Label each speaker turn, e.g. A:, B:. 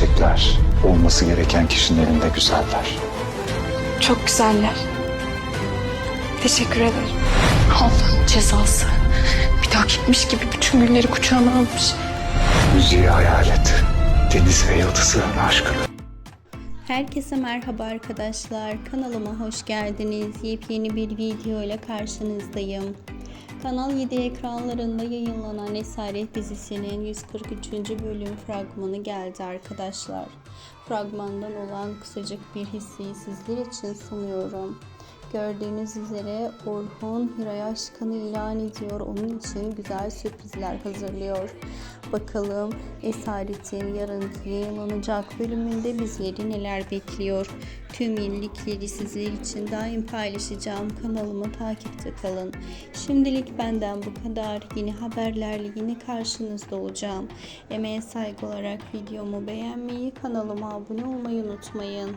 A: küçükler. Olması gereken kişinin elinde güzeller.
B: Çok güzeller. Teşekkür ederim.
C: Allah'ın cezası. Bir daha gitmiş gibi bütün günleri kucağına almış.
A: Müziği hayal et. Deniz ve yıldızların aşkını.
D: Herkese merhaba arkadaşlar. Kanalıma hoş geldiniz. Yepyeni bir video ile karşınızdayım. Kanal 7 ekranlarında yayınlanan Esaret dizisinin 143. bölüm fragmanı geldi arkadaşlar. Fragmandan olan kısacık bir hisseyi sizler için sunuyorum. Gördüğünüz üzere Orhun Hira'ya aşkını ilan ediyor. Onun için güzel sürprizler hazırlıyor. Bakalım Esaret'in yarınki yayınlanacak bölümünde bizleri neler bekliyor. Tüm yenilikleri sizler için daim paylaşacağım. Kanalımı takipte kalın. Şimdilik benden bu kadar. Yeni haberlerle yine karşınızda olacağım. Emeğe saygı olarak videomu beğenmeyi, kanalıma abone olmayı unutmayın.